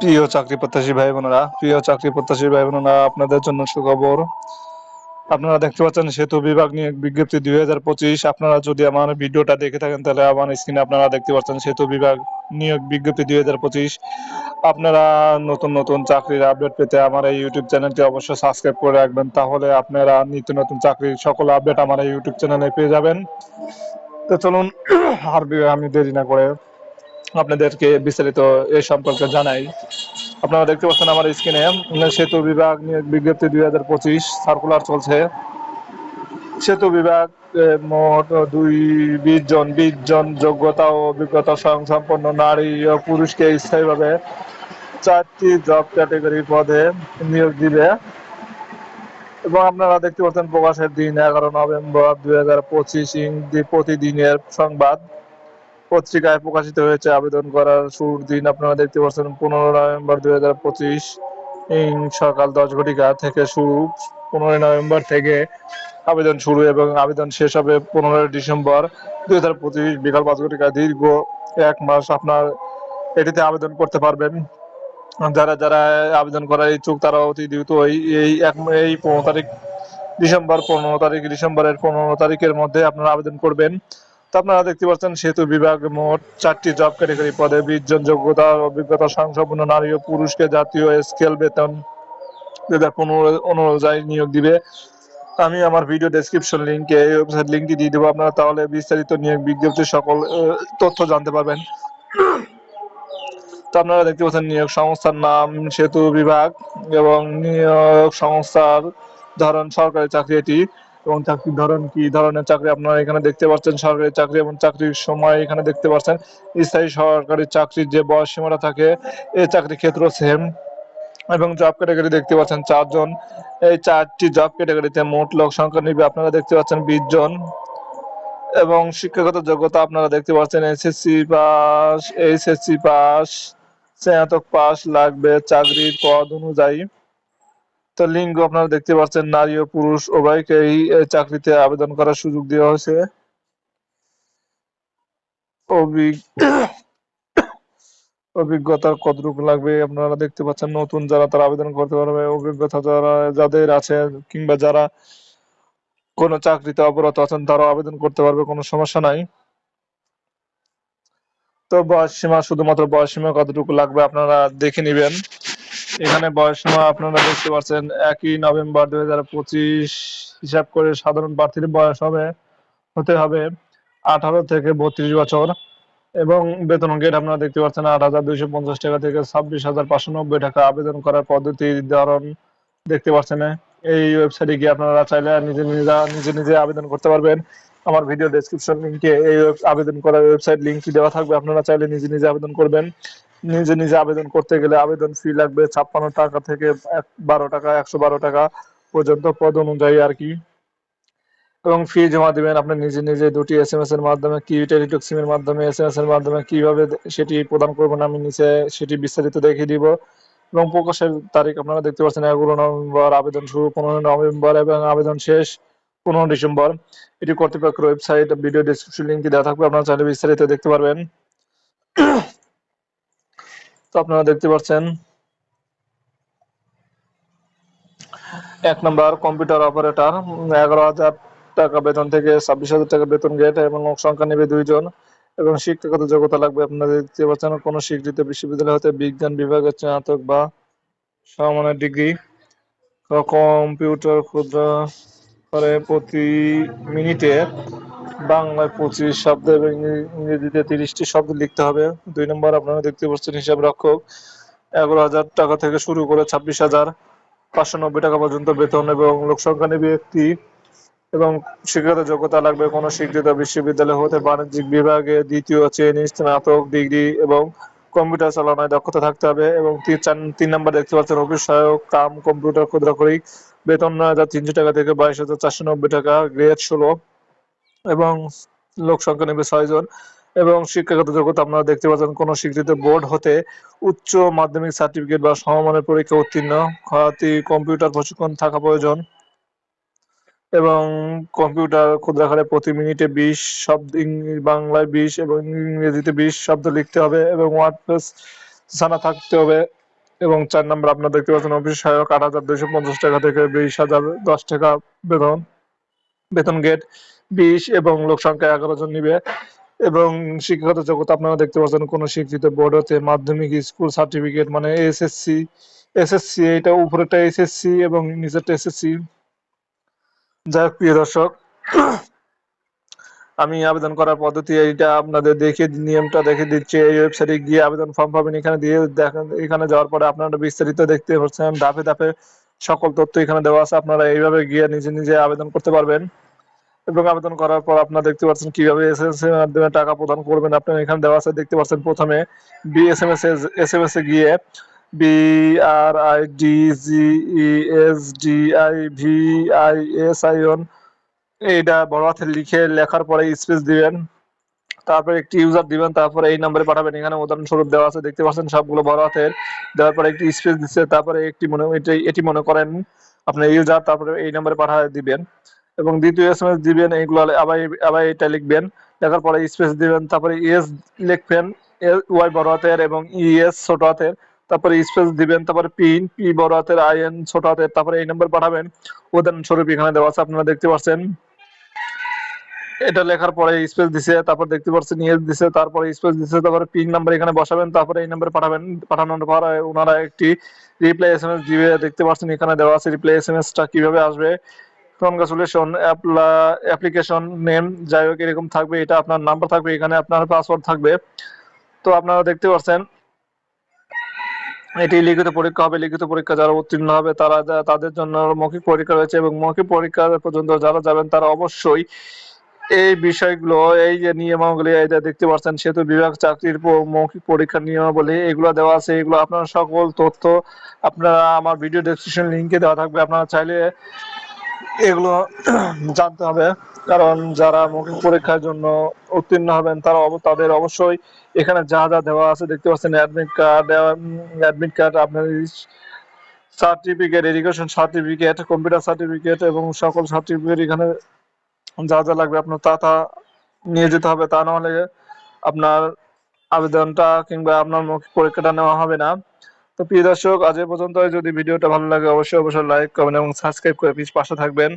প্রিয় চাকরি প্রত্যাশী ভাই বোনেরা প্রিয় চাকরি প্রত্যাশী ভাই বোনেরা আপনাদের জন্য সুখবর। আপনারা দেখতে পাচ্ছেন সেতু বিভাগ নিয়োগ বিজ্ঞপ্তি দুই হাজার পঁচিশ। আপনারা যদি আমার ভিডিওটা দেখে থাকেন, তাহলে আমার স্ক্রিনে আপনারা দেখতে পাচ্ছেন সেতু বিভাগ নিয়োগ বিজ্ঞপ্তি দুই হাজার পঁচিশ। আপনারা নতুন নতুন চাকরির আপডেট পেতে আমার এই ইউটিউব চ্যানেলটি অবশ্যই সাবস্ক্রাইব করে রাখবেন। তাহলে আপনারা নিত্য নতুন চাকরির সকল আপডেট আমার এই ইউটিউব চ্যানেলে পেয়ে যাবেন। তো চলুন, আর আমি দেরি না করে আপনাদেরকে বিস্তারিত এ সম্পর্কে জানাই। আপনারা দেখতে পাচ্ছেন আমার স্ক্রিনে সেতু বিভাগ নিয়োগ বিজ্ঞপ্তি দুই হাজার পঁচিশ, সার্কুলার চলছে। সেতু বিভাগ মোট দুই, বিশ জন বিশ জন যোগ্যতা ও অভিজ্ঞতা স্বয়ং সম্পন্ন নারী ও পুরুষকে স্থায়ীভাবে চারটি জব ক্যাটাগরি পদে নিয়োগ দিবে। এবং আপনারা দেখতে পাচ্ছেন প্রকাশের দিন এগারো নভেম্বর দুই হাজার পঁচিশ, ইংরেজি প্রতিদিনের সংবাদ। পত্রিকায় প্রকাশিত হয়েছে আবেদন করার শুরুর দিন আপনারা দেখতে পাচ্ছেন, পনেরো নভেম্বর দুই হাজার পঁচিশ সকাল দশ ঘটিকা থেকে শুরু, পনেরোই নভেম্বর থেকে আবেদন শুরু এবং আবেদন শেষ হবে পনেরোই ডিসেম্বর দুই হাজার পঁচিশ, বিকাল পাঁচ ঘটিকা, দীর্ঘ এক মাস আপনার এটিতে আবেদন করতে পারবেন। যারা যারা আবেদন করার ইচ্ছুক তারা অতি দ্রুত এই এই এক, এই পনেরো তারিখ ডিসেম্বর, পনেরো তারিখ ডিসেম্বরের পনেরো তারিখের মধ্যে আপনারা আবেদন করবেন। তো আপনারা দেখতে পাচ্ছেন, সেতু বিভাগ মোট চারটি জব ক্যাটাগরি পদে বিশ জন যোগ্যতা, অভিজ্ঞতা সংসম্পন্ন নারী ও পুরুষকে জাতীয় স্কেল বেতন দুই হাজার পনেরো অনুযায়ী নিয়োগ দিবে। আমি আমার ভিডিও ডেসক্রিপশন লিঙ্কে এই ওয়েবসাইট লিঙ্কটি দিয়ে দেবো আপনারা, তাহলে বিস্তারিত নিয়োগ বিজ্ঞপ্তির সকল তথ্য জানতে পারবেন। তো আপনারা দেখতে পাচ্ছেন, নিয়োগ সংস্থার নাম সেতু বিভাগ এবং নিয়োগ সংস্থার ধরন সরকারি চাকরি এটি এবং চাকরির ধরন কি? ধরনের চাকরি আপনারা এখানে দেখতে পাচ্ছেন, সরকারি চাকরি এবং চাকরির সময় এখানে দেখতে পাচ্ছেন, স্থায়ী সরকারি চাকরির যে বয়স সীমাটা থাকে, এই চাকরি ক্ষেত্র সেম এবং জব ক্যাটাগরি দেখতে পাচ্ছেন, চারজন, এই চারটি জব ক্যাটাগরিতে মোট লোক সংখ্যা নিবে, আপনারা দেখতে পাচ্ছেন বিশ জন। এবং শিক্ষাগত যোগ্যতা আপনারা দেখতে পাচ্ছেন এসএসসি পাস এইচএসসি পাস স্নাতক পাস লাগবে চাকরির পদ অনুযায়ী। তো লিঙ্গ আপনারা দেখতে পাচ্ছেন, নারী ও পুরুষ উভয়কেই এই চাকরিতে আবেদন করার সুযোগ দেওয়া হয়েছে। অভি- অভিজ্ঞতা কতটুকু লাগবে আপনারা দেখতে পাচ্ছেন, নতুন যারা তারা আবেদন করতে পারবে, অভিজ্ঞতা যারা, যাদের আছে কিংবা যারা কোনো চাকরিতে অবরত আছেন, তারাও আবেদন করতে পারবে, কোনো সমস্যা নাই। তো বয়স সীমা শুধুমাত্র বয়স সীমা কতটুকু লাগবে আপনারা দেখে নিবেন। এখানে বয়স সীমা আপনারা দেখতে পাচ্ছেন একই নভেম্বর দুই হাজার পঁচিশ, হিসাব করে সাধারণ প্রার্থীর বয়স হবে, হতে হবে আঠারো থেকে বত্রিশ বছর। এবং বেতন গেট আপনারা দেখতে পাচ্ছেন আট হাজার দুইশো পঞ্চাশ টাকা থেকে ছাব্বিশ হাজার পাঁচশো নব্বই টাকা আবেদন করার পদ্ধতির ধরন দেখতে পাচ্ছেন। এই ওয়েবসাইটে গিয়ে আপনারা চাইলে নিজে নিজে নিজে নিজে আবেদন করতে পারবেন। আমার ভিডিও ডেসক্রিপশন লিংকে এই আবেদন করার ওয়েবসাইট লিংকটি দেওয়া থাকবে। আপনারা চাইলে নিজে নিজে আবেদন করবেন। নিজে নিজে আবেদন করতে গেলে আবেদন ফি লাগবে ছাপ্পান্ন টাকা থেকে বারো টাকা, একশো বারো টাকা পর্যন্ত পদ অনুযায়ী আর কি। এবং ফি জমা দিবেন আপনি নিজে নিজে দুটি এস এম এস এর মাধ্যমে, কি টেলিটক সিমের মাধ্যমে এস এম এস এর মাধ্যমে কীভাবে সেটি প্রদান করবেন আমি নিচে সেটি বিস্তারিত দেখিয়ে দিব। এবং প্রকাশের তারিখ আপনারা দেখতে পাচ্ছেন এগারো নভেম্বর, আবেদন শুরু পনেরো নভেম্বর এবং আবেদন শেষ। পনেরো ডিসেম্বর। এটি কর্তৃপক্ষের ওয়েবসাইট ভিডিও ডিসক্রিপশন লিঙ্ক দেওয়া থাকবে। আপনারা চাইলে বিস্তারিত দেখতে পারবেন। তো আপনারা দেখতে পাচ্ছেন, এক নম্বর কম্পিউটার অপারেটর এগারো হাজার টাকা বেতন থেকে ছাব্বিশ হাজার টাকা বেতন গেট এবং লোক সংখ্যা নেবে দুইজন। এবং শিক্ষাগত যোগ্যতা লাগবে, আপনারা দেখতে পাচ্ছেন, কোন স্বীকৃত বিশ্ববিদ্যালয় হতে বিজ্ঞান বিভাগের স্নাতক বা সমমানের ডিগ্রি। কম্পিউটার ক্ষুদ্র করে প্রতি মিনিটে বাংলায় পঁচিশ শব্দ এবং ইংরে- ইংরেজিতে তিরিশটি শব্দ লিখতে হবে। দুই নম্বর আপনারা দেখতে পাচ্ছেন হিসাব রক্ষক। এগারো হাজার টাকা থেকে শুরু করে ছাব্বিশ হাজার পাঁচশো নব্বই টাকা পর্যন্ত বেতন এবং লোক সংখ্যা নেবে একটি এবং শিক্ষাগত যোগ্যতা লাগবে কোনো স্বীকৃত বিশ্ববিদ্যালয় হতে বাণিজ্যিক বিভাগে দ্বিতীয় শ্রেণি, স্নাতক ডিগ্রি এবং কম্পিউটার চালানোয় দক্ষতা থাকতে হবে এবং তিন চার- তিন নম্বর দেখতে পাচ্ছেন অফিস সহায়ক কাম, কম্পিউটার ক্ষুদ্রাক্ষরিক বেতন নয় হাজার তিনশো টাকা থেকে বাইশ হাজার চারশো নব্বই টাকা গ্রেড ষোলো এবং লোক সংখ্যা নেবে ছয় জন এবং শিক্ষাগত যোগ্যতা আপনারা দেখতে পাচ্ছেন, কোন স্বীকৃত বোর্ড হতে উচ্চ মাধ্যমিক সার্টিফিকেট বা সমমানের পরীক্ষা উত্তীর্ণ খাতি কম্পিউটার প্রশিক্ষণ থাকা প্রয়োজন এবং কম্পিউটার ক্ষুদ্রাকারে প্রতি মিনিটে বিশ শব্দ বাংলায় বিশ এবং ইংরেজিতে বিশ শব্দ লিখতে হবে এবং ওয়ার্ড জানা থাকতে হবে। এবং চার নম্বর আপনার দেখতে পাচ্ছেন অফিস সহায়ক আট হাজার দুইশো পঞ্চাশ টাকা থেকে বিশ হাজার দশ টাকা বেতন বেতন গেট বিশ এবং লোক সংখ্যা এগারো জন নিবে। এবং শিক্ষাগত যোগ্যতা আপনারা দেখতে পাচ্ছেন, কোনো শিক্ষিত বোর্ড হতে মাধ্যমিক, স্কুল সার্টিফিকেট মানে এসএসসি এসএসসি এটা উপরেটা এসএসসি এবং নিচেরটা এসএসসি যাই হোক, প্রিয় দর্শক আমি আবেদন করার পদ্ধতি এইটা আপনাদের দেখে নিয়মটা দেখে দিচ্ছি। এই ওয়েবসাইটে গিয়ে আবেদন ফর্ম পাবেন। এখানে দিয়ে দেখেন এখানে যাওয়ার পরে আপনারা বিস্তারিত দেখতে পাচ্ছেন। ধাপে ধাপে সকল তথ্য এখানে দেওয়া আছে। আপনারা এইভাবে গিয়ে নিজে নিজে আবেদন করতে পারবেন। এবং আবেদন করার পর আপনারা দেখতে পাচ্ছেন কীভাবে এসএমএস এর মাধ্যমে টাকা প্রদান করবেন। আপনারা এখানে দেওয়া আছে, দেখতে পাচ্ছেন প্রথমে বিএসএমএস এসএমএস এ গিয়ে B R I D G E S D I V I S I on এইটা বড় হাতে লিখে লেখার পরে স্পেস দিবেন। তারপরে একটি ইউজার দিবেন, তারপরে এই নম্বরে পাঠাবেন। এখানে উদাহরণস্বরূপ দেওয়া আছে, দেখতে পাচ্ছেন সবগুলো বড় হাতের। দেওয়ার পরে একটি স্পেস দিচ্ছে, তারপরে একটি মনে, এটি এটি মনে করেন আপনার ইউজার তারপরে এই নম্বরে পাঠিয়ে দিবেন। এবং দ্বিতীয় এসএমএস দিবেন, এইগুলো আবার আবার এটা লিখবেন। লেখার পরে স্পেস দিবেন, তারপরে ইএস লিখবেন ওয়াই বড় হাতের এবং ইএস ছোট হাতের। তারপরে স্পেস দিবেন, তারপরে পিন পি বড় হাতের আইএন ছোট হাতের, তারপরে এই নম্বর পাঠাবেন। উদাহরণস্বরূপ এখানে দেওয়া আছে, আপনারা দেখতে পাচ্ছেন। এটা লেখার পরে স্পেস দিছে, তারপর দেখতে পাচ্ছেন ইএস দিছে, তারপরে স্পেস দিছে, তারপরে পিন নাম্বার এখানে বসাবেন, তারপরে এই নাম্বারে পাঠাবেন। পাঠানোর পর ওনারা একটি রিপ্লাই এসএমএস দিবে, দেখতে পাচ্ছেন এখানে দেওয়া আছে রিপ্লাই এসএমএসটা কীভাবে আসবে। কনগ্রাচুলেশন অ্যাপ্লিকেশন নেম যাই হোক, এরকম থাকবে, এটা আপনার নাম্বার থাকবে, এখানে আপনার পাসওয়ার্ড থাকবে। তো আপনারা দেখতে পাচ্ছেন এটি লিখিত পরীক্ষা হবে, লিখিত পরীক্ষা যারা উত্তীর্ণ হবে, তারা, তাদের জন্য মৌখিক পরীক্ষা রয়েছে এবং মৌখিক পরীক্ষা পর্যন্ত যারা যাবেন, তারা অবশ্যই এই বিষয়গুলো, এই যে নিয়মাবলী যে দেখতে পাচ্ছেন, সেতু বিভাগ চাকরির মৌখিক পরীক্ষার নিয়মাবলী, এগুলো দেওয়া আছে। এগুলো আপনার সকল তথ্য আপনারা আমার ভিডিও ডেসক্রিপশন লিংকে দেওয়া থাকবে। আপনারা চাইলে এগুলো জানতে হবে। কারণ যারা মৌখিক পরীক্ষার জন্য উত্তীর্ণ হবেন, তারা তাদের অবশ্যই এখানে যা যা দেওয়া আছে দেখতে পাচ্ছেন অ্যাডমিট কার্ড অ্যাডমিট কার্ড আপনার certificate education certificate computer certificate এবং সকল সার্টিফিকেট এখানে যা যা লাগবে আপনার তা তা নিয়ে যেতে হবে। তা না হলে আপনার আবেদনটা কিংবা আপনার মৌখিক পরীক্ষাটা নেওয়া হবে না। তো প্রিয় দর্শক, আজ পর্যন্ত যদি ভিডিওটা ভালো লাগে, অবশ্যই অবশ্যই লাইক করবেন এবং সাবস্ক্রাইব করে প্লিজ পাশে থাকবেন।